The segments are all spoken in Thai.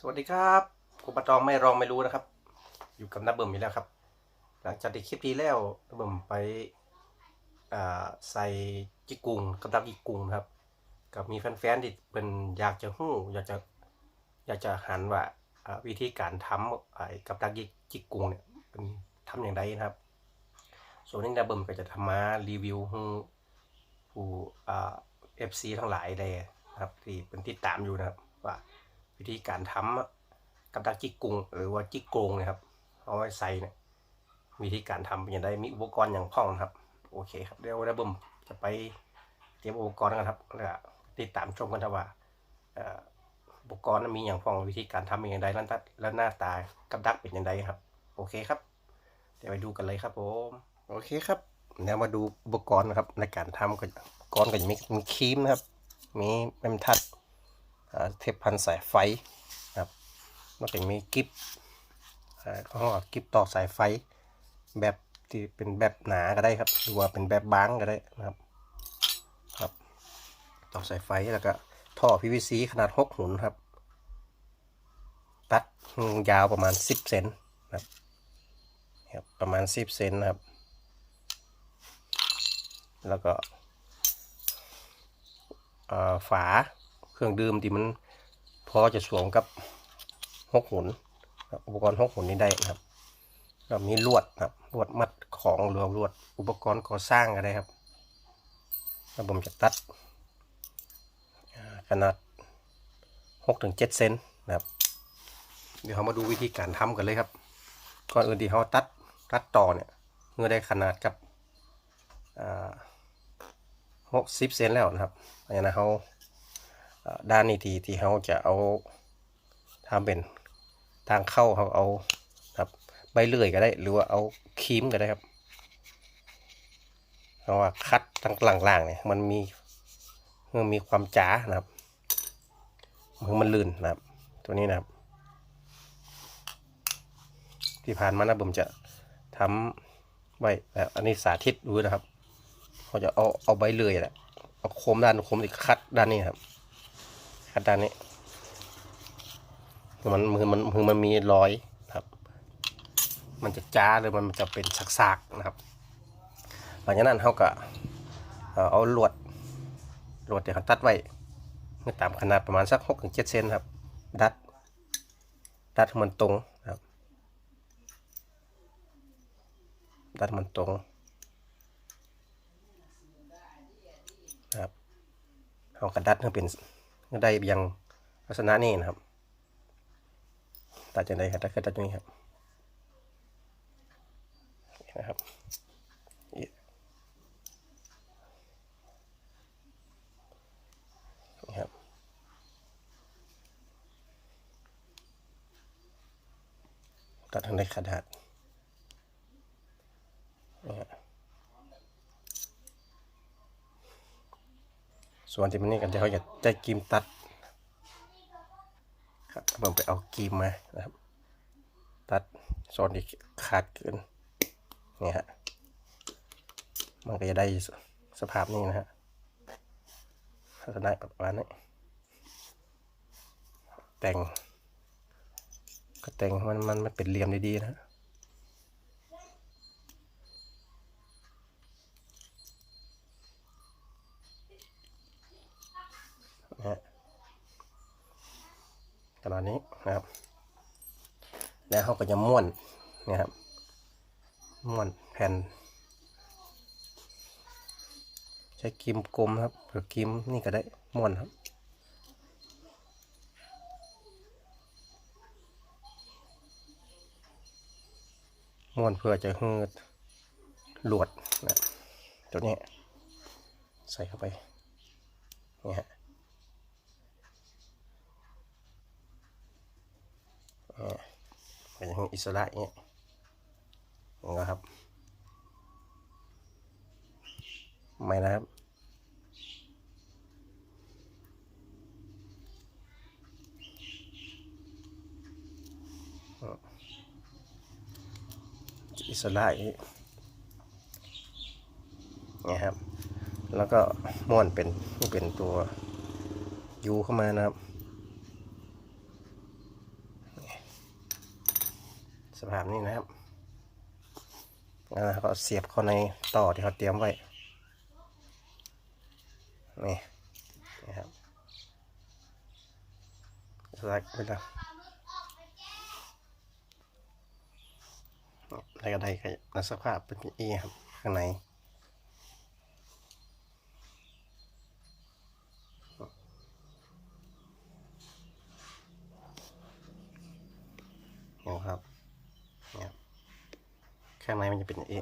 สวัสดีครับผมปะตองไม่รองไม่รู้นะครับ อยู่กับน้าเบิ่มอีกแล้วครับ หลังจากที่คลิปที่แล้วน้าเบิ่มไปใส่จิกกุงกับดักจิกกุงครับ กับมีแฟนๆที่เป็นอยากจะหู้อยากจะอยากจะหันว่าวิธีการทำไอ้กับดักจิกกุงเนี่ยเป็นทำอย่างไรนะครับ ส่วนนี้น้าเบิ่มก็จะทำมารีวิวให้ผู้เอฟซีทั้งหลายเลยนะครับที่เป็นติดตามอยู่นะครับว่า วิธีการทำกับดักจิกกุงหรือว่าจิกโกงนะครับ เอาไว้ใส่เนี่ยวิธีการทำเป็นอย่างไรมีอุปกรณ์อย่างพ่องนะครับ โอเคครับเดี๋ยวระเบิมจะไปเตรียมอุปกรณ์กันครับแล้วติดตามชมกันครับว่าอ่ออุปกรณ์มีอย่างพ่องวิธีการทำเป็นอย่างไรแล้วหน้าแล้วหน้าตากับดักเป็นอย่างไรครับ โอเคครับ เดี๋ยวไปดูกันเลยครับผมโอเคครับเดี๋ยวมาดูอุปกรณ์นะครับในการทำก็อุปกรณ์ก็จะมีมีครีมนะครับ มีแมมทัด เทปพันสายไฟนะครับแล้วก็ยังมีกิฟอ่าเขาเรียกว่ากิฟต่อสายไฟ แบบที่เป็นแบบหนาก็ได้ครับหรือว่าเป็นแบบบางก็ได้นะครับครับ ต่อสายไฟแล้วก็ท่อ PVC ขนาด 6 หุนครับ ตัดยาวประมาณ 10 เซนนะครับครับประมาณ 10 เซนนะครับ แล้วก็ฝา เครื่องดื่มที่มันพอจะสวมกับหกหุนอุปกรณ์หกหุนนี้ได้นะครับแล้วมีลวดครับลวดมัดของหรือว่าลวดอุปกรณ์ก่อสร้างก็ได้ครับแล้วผมจะตัดขนาดหกถึงเจ็ดเซนนะครับ เดี๋ยวเรามาดูวิธีการทำกันเลยครับ ก่อนอื่นที่เราตัดตัดต่อเนี่ยเมื่อได้ขนาดกับหกสิบเซนแล้วนะครับอันนี้นะเขา ด้านนี้ที่ที่เขาจะเอาทำเป็นทางเข้าเขาเอาครับใบเลื่อยก็ได้ หรือว่าเอาครีมก็ได้ครับเพราะว่าคัดตั้งล่างๆเนี่ยมันมีมันมีความจ๋านะครับมือมันลื่นนะครับ ตัวนี้นะครับ ที่ผ่านมานะผมจะทำไว้แบบอันนี้สาธิตดูนะครับเขาจะเอาเอาใบเลื่อยแหละเอาโคมด้านโคมที่คัดด้านนี้ครับ คัดด้านนี้มันมือมันมือมันมีรอยครับ มันจะจ้าหรือมันจะเป็นสากๆนะครับ หลังจากนั้นเขาก็เอาลวดลวดที่เขาตัดไว้ตามขนาดประมาณสักหกถึงเจ็ดเซนครับ ดัด ดัดมันตรงครับ ดัดมันตรงครับเขาก็ดัดให้เป็น ก็ได้ยังลักษณะนี้นะครับ ตัดจากไหนครับตัดคือตัดตรงนี้ครับนะครับนี่ครับตัดทางได้ขนาดนี่ฮะ ส่วนที่มันนี่กันจะเขาจะจะกิมตัดครับผมไปเอากีมมานะครับ ตัดโซนที่ขาดเกินนี่ฮะมันก็จะได้สภาพนี้นะฮะลักษณะประมาณนี้แต่ง ก็แต่งมันมันมันเป็นเหลี่ยมดีๆนะฮะ ขนาดนี้นะครับ แล้ว เขาก็จะม้วนนะครับม้วนแผ่น ใช้กิมกลมครับหรือกิมนี่ก็ได้ม้วนครับม้วนเพื่อจะให้หลวดนะตัวนี้ใส่เข้าไปนี่ฮะ เป็นอย่างอิสระอย่างเงี้ยนะครับไม่นะครับอิสระอย่างนี้เนี่ยครับ แล้วก็ม้วนเป็นเป็นตัวยูเข้ามานะครับ สภาพนี้นะครับแล้วก็เสียบเข้าในต่อที่เขาเตรียมไว้ นี่นะครับสลักไปแล้วอะไรก็ได้ก็ในสภาพเป็นเอย่างนี้ครับข้างใน เห็นครับเนี่ย เป็นอ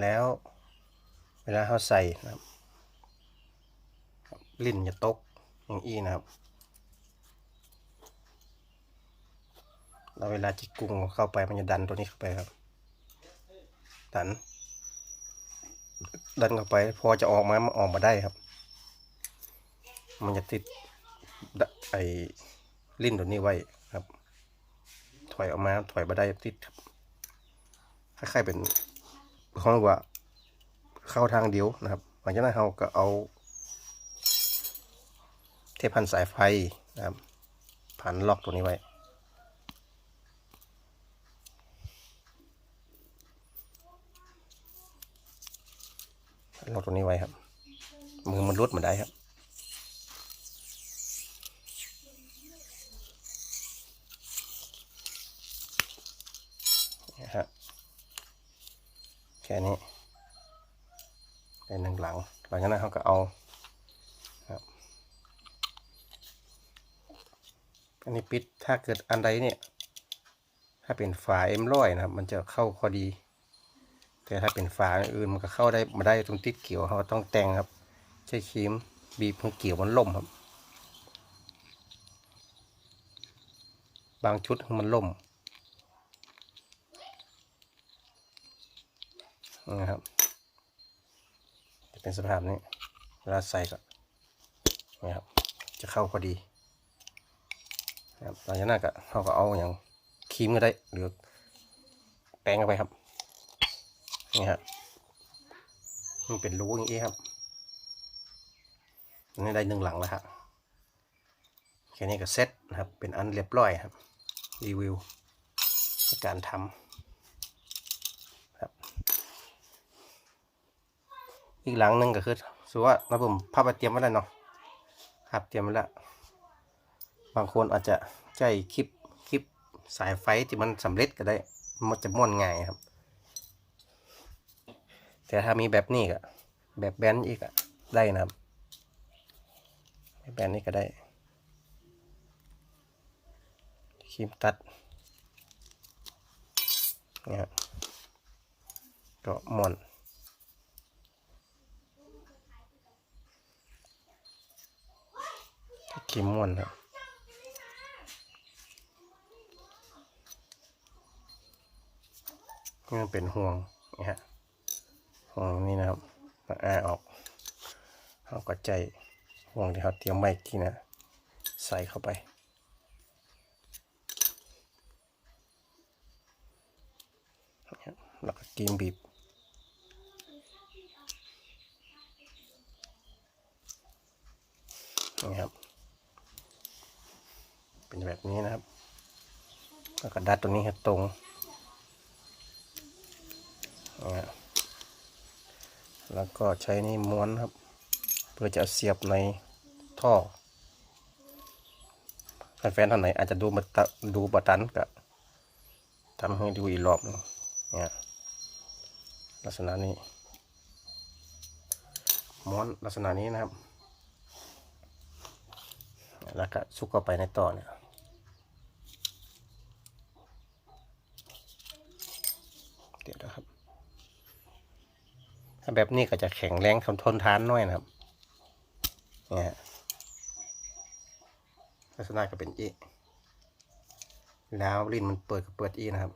แล้วเวลาเขาใส่นะครับ ลิ้นจะตกอย่างอี้นะครับ แล้วเวลาจิกกุ้งเข้าไปมันจะดันตัวนี้เข้าไปครับ ดัน ดันเข้าไป พอจะออกมามันออกมาได้ครับ มันจะติดไอ้ลิ้นตัวนี้ไว้ครับ ถอยออกมาถอยมาได้ติดครับ คล้ายๆเป็นเขาเรียกว่าเข้าทางเดียวนะครับหลังจากนั้นเราก็เอา เทปพันสายไฟนะครับพันล็อกตัวนี้ไว้ล็อกตัวนี้ไว้ครับ มือมันรุดมาได้ครับ นะฮะแค่นี้เป็นหนึ่งหลัง หลังจากนั้นเขาก็เอาครับอันนี้ปิดถ้าเกิดอันใดเนี่ย ถ้าเป็นฝาเอ็มร้อยนะครับ มันจะเข้าพอดี แต่ถ้าเป็นฝาอื่นมันก็เข้าได้มาได้ตรงติดเกี่ยวเขาต้องแต่งครับ ใช้ครีมบีบให้เกี่ยวมันล่มครับ บางชุดมันล่ม นะครับ จะเป็นสภาพนี้ เวลาใส่ก็นี่ครับ จะเข้าพอดีนะครับหลังจากนั้นก็เราก็เอาอย่างครีมก็ได้หรือแป้งเข้าไปครับนี่ครับมันเป็นรูอย่างนี้ครับนนี้ได้หนึ่งหลังแล้วครับแค่นี้ก็เซ็ตนะครับ เป็นอันเรียบร้อยครับ รีวิวการทำครับ อีกหลังหนึ่งก็คือสมมติว่าเราผมพับไปเตรียมไว้แล้วเนาะครับเตรียมไว้แล้วบางคนอาจจะใช้คลิปคลิปสายไฟที่มันสำเร็จก็ได้ มันจะม้วนง่ายครับ แต่ถ้ามีแบบนี้ก็แบบแบนอีกอะได้นะครับแบบนนี้ก็ได้ครีมตัดเนี่ยก็ม้ว กิมม่วนครับนี่มันเป็นห่วงนี่ฮะห่วงนี่นะครับมาอาออกเอากระใจห่วงที่เขาเตรียมไว้ที่นะ ใส่เข้าไปแล้วก็กิมบีบนี่ครับ เป็นแบบนี้นะครับแล้วก็ดัดตัวนี้ให้ตรงนะแล้วก็ใช้นี่ม้วนครับ เพื่อจะเสียบในท่อแฟนๆท่านไหนอาจจะดูบัตดูบัตันก็ทำให้ดูอีกรอบนึงเนี่ยลักษณะนี้ม้วนลักษณะนี้นะครับ แล้วก็ซุกเข้าไปในต่อเนี่ย เดี๋ยวนะครับ ถ้าแบบนี้ก็จะแข็งแรงทนทนทานหน้อยนะครับเนี่ยฮะลักษณะก็เป็นอีแล้วลิ้นมันเปิดก็เปิดอีนะครับ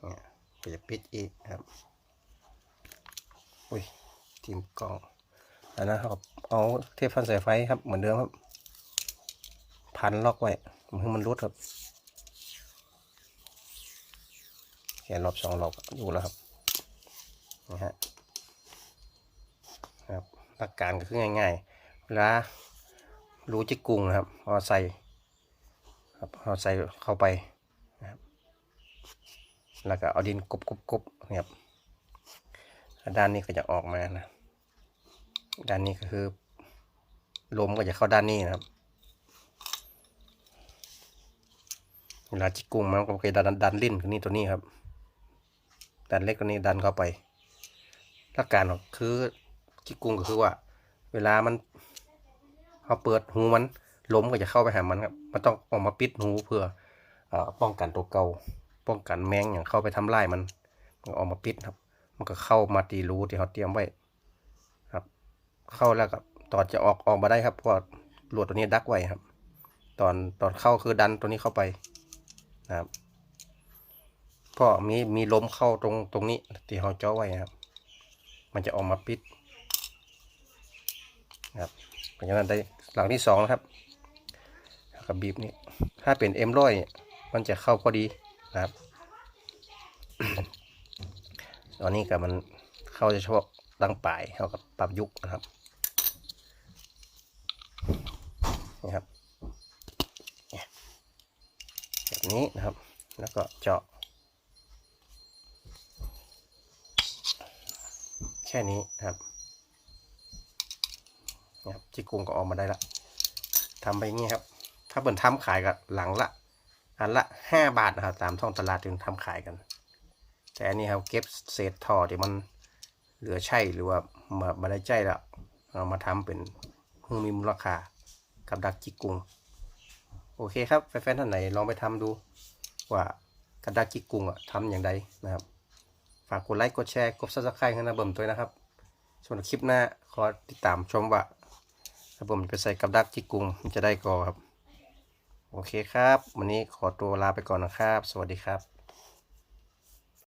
เนี่ยก็จะปิดอีครับอุ้ยทีมกล้องแล้วนะครับเอาเทปพันสายไฟครับเหมือนเดิมครับ พันล็อกไว้มันให้มันรุดครับ แค่รอบสองรอบอยู่แล้วครับนะฮะครับหลักการก็คือง่ายๆเวลารู้จิกกุ้งนะครับเอใส่ครับเอใส่เข้าไปนะครับแล้วก็เอาดินกบกบกบนี่ยครับด้านนี้ก็จะออกมานะ ด้านนี้ก็คือลมก็จะเข้าด้านนี้นะครับเวลาจิกกุ้งมันก็จะดันดันลิ้นคือนี่ตัวนี้ครับ ดันเล็กตัวนี้ดันเข้าไป หลักการของคือจิกกุ้งก็คือว่า เวลามันเขาเปิดหูมันล้มก็จะเข้าไปหามันครับ มันต้องออกมาปิดหูเพื่ออป้องกันตัวเก่าป้องกันแมงอย่างเข้าไปทำลายมัน มันออกมาปิดครับ มันก็เข้ามาตีรูที่เขาเตรียมไว้ครับ เข้าแล้วก็ตอนจะออกออกมาได้ครับเพราะลวดตัวนี้ดักไว้ครับ ตอนตอนเข้าคือดันตัวนี้เข้าไปนะครับ เพราะมีมีลมเข้าตรงตรงนี้ที่เขาเจาะไว้นะครับ มันจะออกมาปิดครับเพราะฉะนั้นได้หลังที่สองนะครับกับบีบนี่ถ้าเป็นเอ็มร้อยมันจะเข้าพอดีนะครับ ตอนนี้กับมันเข้าจะเฉพาะดังปลายเข้ากับปรับยุกนะครับนี่ครับแบบนี้นะครับ แล้วก็เจาะ แค่นี้นะครับนะครับจิกกุงก็ออกมาได้ละทำไปงี้ครับ ถ้าเปิดทำขายกับหลังละอันละห้าบาทนะครับตามท้องตลาดถึงทำขายกัน แต่อันนี้ครับเก็บเศษท่อที่มันเหลือใช่หรือว่ามาบาได้ใจแล้วเอามาทำเป็นเพื่อมีมูลค่ากับดักจิกกุงโอเคครับแฟนๆท่านไหนลองไปทำดูว่ากับดักจิกกุงอะทำอย่างไรนะครับ ฝากกดไลค์กดแชร์กดซับสไครต์ให้นะเบิ่มด้วยนะครับ ส่วนคลิปหน้าขอติดตามชมว่าถ้าผมจะไปใส่กับดักจิกุงจะได้กอครับ โอเคครับ วันนี้ขอตัวลาไปก่อนนะครับ สวัสดีครับ